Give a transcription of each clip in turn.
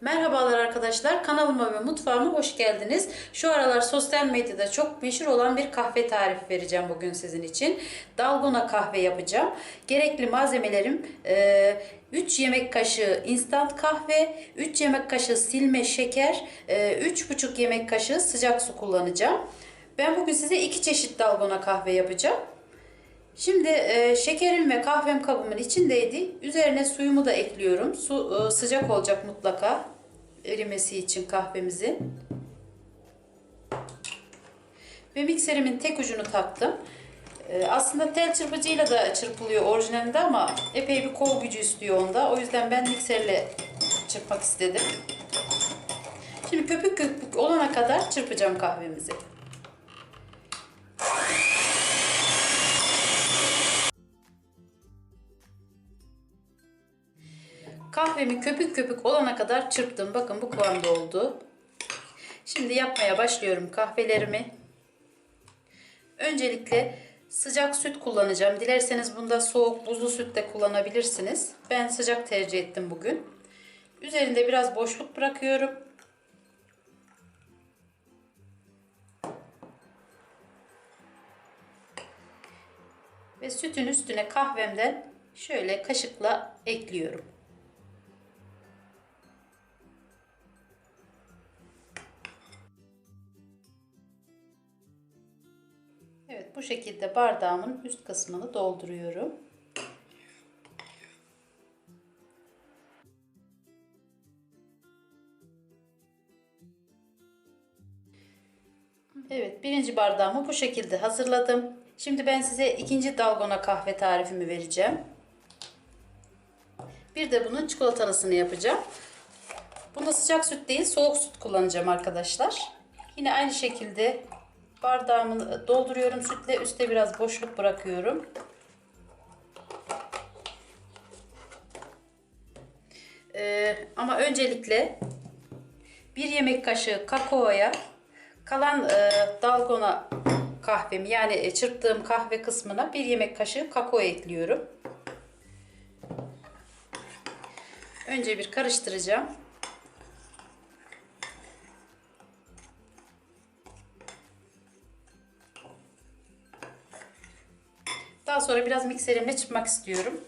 Merhabalar arkadaşlar. Kanalıma ve mutfağıma hoş geldiniz. Şu aralar sosyal medyada çok meşhur olan bir kahve tarifi vereceğim bugün sizin için. Dalgona kahve yapacağım. Gerekli malzemelerim 3 yemek kaşığı instant kahve, 3 yemek kaşığı silme şeker, 3,5 yemek kaşığı sıcak su kullanacağım. Ben bugün size iki çeşit dalgona kahve yapacağım. Şimdi e, şekerim ve kahvem kabımın içindeydi. Üzerine suyumu da ekliyorum. Su e, sıcak olacak mutlaka erimesi için kahvemizin. Ve mikserimin tek ucunu taktım. E, aslında tel çırpıcıyla da çırpılıyor orijinalinde ama epey bir kol gücü istiyor onda. O yüzden ben mikserle çırpmak istedim. Şimdi köpük köpük olana kadar çırpacağım kahvemizi. Kahvemi köpük köpük olana kadar çırptım. Bakın bu kıvamda oldu. Şimdi yapmaya başlıyorum kahvelerimi. Öncelikle sıcak süt kullanacağım. Dilerseniz bunda soğuk buzlu süt de kullanabilirsiniz. Ben sıcak tercih ettim bugün. Üzerinde biraz boşluk bırakıyorum. Ve sütün üstüne kahvemden şöyle kaşıkla ekliyorum. Bu şekilde bardağımın üst kısmını dolduruyorum. Evet birinci bardağımı bu şekilde hazırladım. Şimdi ben size ikinci dalgona kahve tarifimi vereceğim. Bir de bunun çikolatalısını yapacağım. Bunda sıcak süt değil soğuk süt kullanacağım arkadaşlar. Yine aynı şekilde bardağımı dolduruyorum sütle. Üste biraz boşluk bırakıyorum. Ee, ama öncelikle bir yemek kaşığı kakaoya kalan e, dalgona kahvemi yani çırptığım kahve kısmına bir yemek kaşığı kakao ekliyorum. Önce bir karıştıracağım. Daha sonra biraz mikserimle çırpmak istiyorum.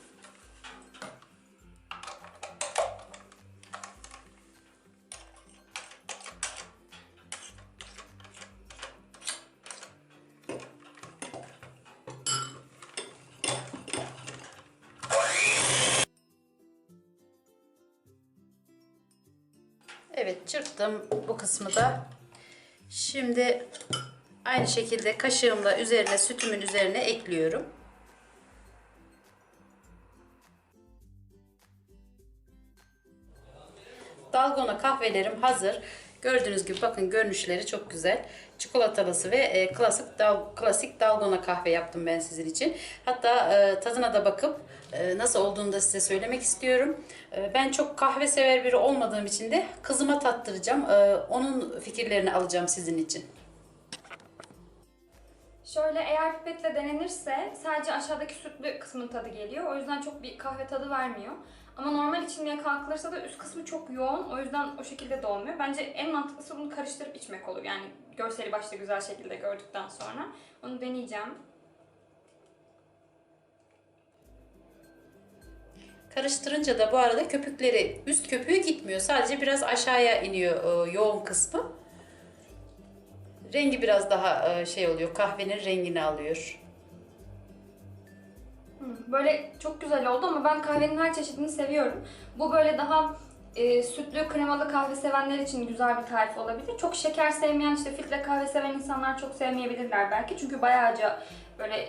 Evet çırptım bu kısmı da. Şimdi aynı şekilde kaşığımla üzerine sütümün üzerine ekliyorum. Dalgona kahvelerim hazır. Gördüğünüz gibi bakın görünüşleri çok güzel. Çikolatalısı ve e, klasik dal, klasik dalgona kahve yaptım ben sizin için. Hatta e, tadına da bakıp e, nasıl olduğunu da size söylemek istiyorum. E, ben çok kahve sever biri olmadığım için de kızıma tattıracağım. E, onun fikirlerini alacağım sizin için. Şöyle eğer pipetle denenirse sadece aşağıdaki sütlü kısmın tadı geliyor. O yüzden çok bir kahve tadı vermiyor. Ama normal içilmeye kalkılırsa da üst kısmı çok yoğun. O yüzden o şekilde de olmuyor. Bence en mantıklısı bunu karıştırıp içmek olur. Yani görseli başta güzel şekilde gördükten sonra. Onu deneyeceğim. Karıştırınca da bu arada köpükleri üst köpüğü gitmiyor. Sadece biraz aşağıya iniyor e, yoğun kısmı. Rengi biraz daha e, şey oluyor. Kahvenin rengini alıyor. Böyle çok güzel oldu ama ben kahvenin her çeşidini seviyorum. Bu böyle daha e, sütlü kremalı kahve sevenler için güzel bir tarif olabilir. Çok şeker sevmeyen işte filtre kahve seven insanlar çok sevmeyebilirler belki. Çünkü bayağıca böyle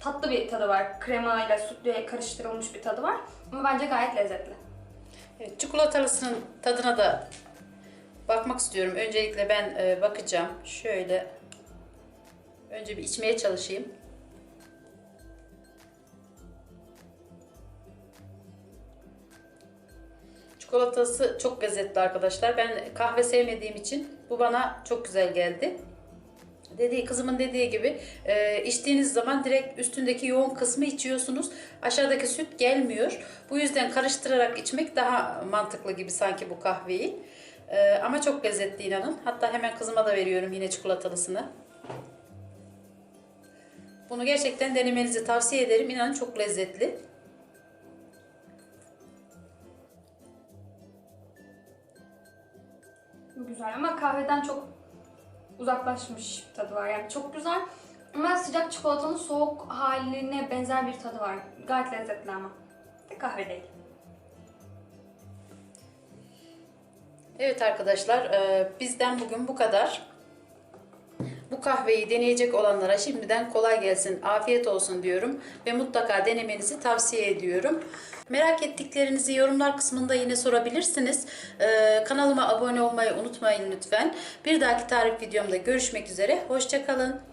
tatlı bir tadı var. Kremayla sütle karıştırılmış bir tadı var. Ama bence gayet lezzetli. Evet, çikolatalısının tadına da bakmak istiyorum. Öncelikle ben e, bakacağım. Şöyle önce bir içmeye çalışayım. Çikolatası çok lezzetli arkadaşlar. Ben kahve sevmediğim için bu bana çok güzel geldi. dediği kızımın dediği gibi e, içtiğiniz zaman direkt üstündeki yoğun kısmı içiyorsunuz. Aşağıdaki süt gelmiyor. Bu yüzden karıştırarak içmek daha mantıklı gibi sanki bu kahveyi. E, ama çok lezzetli inanın. Hatta hemen kızıma da veriyorum yine çikolatalısını. Bunu gerçekten denemenizi tavsiye ederim. İnanın çok lezzetli. Güzel ama kahveden çok uzaklaşmış tadı var. Yani çok güzel ama sıcak çikolatanın soğuk haline benzer bir tadı var. Gayet lezzetli ama. De kahve değil. Evet arkadaşlar, e, bizden bugün bu kadar. Bu kahveyi deneyecek olanlara şimdiden kolay gelsin, afiyet olsun diyorum ve mutlaka denemenizi tavsiye ediyorum. Merak ettiklerinizi yorumlar kısmında yine sorabilirsiniz. E, kanalıma abone olmayı unutmayın lütfen. Bir dahaki tarif videomda görüşmek üzere. Hoşçakalın.